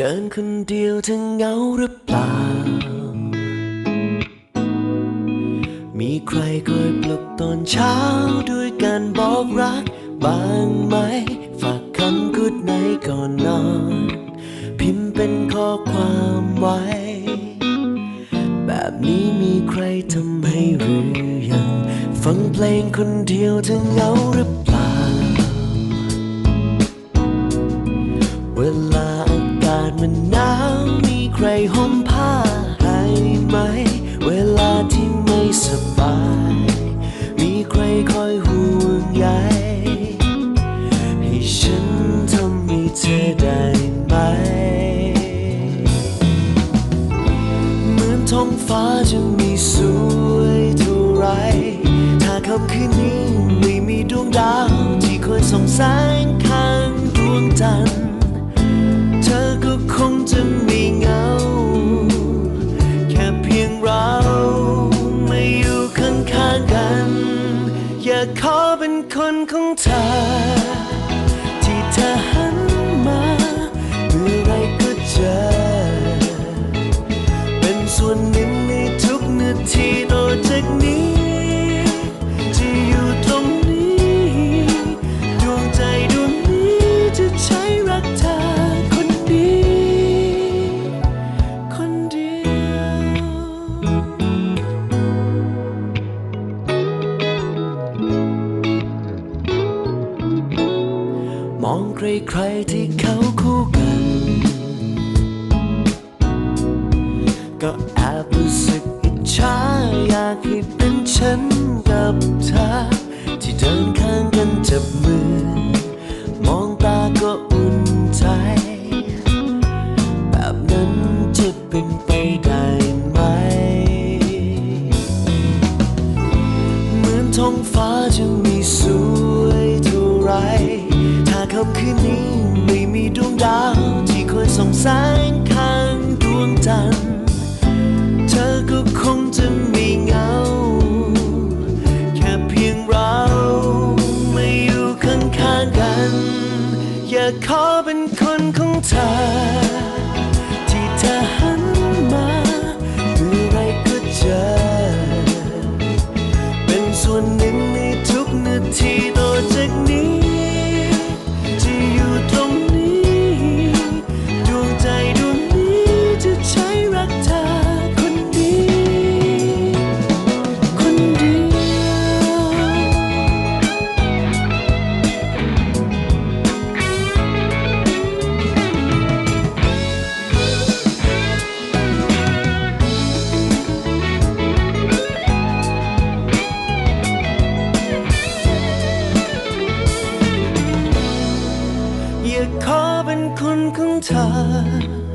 ดินคนเดียวเธอเหงาหรือเปล่า มีใครคอยปลุกตอนเช้าด้วยการบอกรักบ้างไหม ฝากคำกุดในก่อนนอน พิมพ์เป็นข้อความไว้ แบบนี้มีใครทำให้หรือยัง ฟังเพลงคนเดียวเธอเหงาหรือเปล่า ใครห่มผ้าให้ไหม เวลาที่ไม่สบาย มีใครคอยห่วงใยให้ฉันทำให้เธอได้ไหม เหมือนท้องฟ้าจะมีสวยเท่าไร ถ้าคำคืนนี้ไม่มีดวงดาวที่คอยส่องแสง อยากขอเป็นคนของเธอ มองใครๆที่เขาคู่กัน ก็แอบรู้สึกอิจฉาอยากให้เป็นฉันกับเธอ ที่เดินข้างกันจับมือ มองตาก็อุ่นใจ แบบนั้นจะเป็นไปได้ไหม เหมือนท้องฟ้าจะมีสวยเท่าไร ค่ำคืนนี้ไม่มีดวงดาวที่คอยส่องแสงข้างดวงจันทร์เธอก็คงจะไม่เหงา แค่เพียงเราไม่อยู่ข้างๆกัน อยากขอเป็นคนของเธอ อย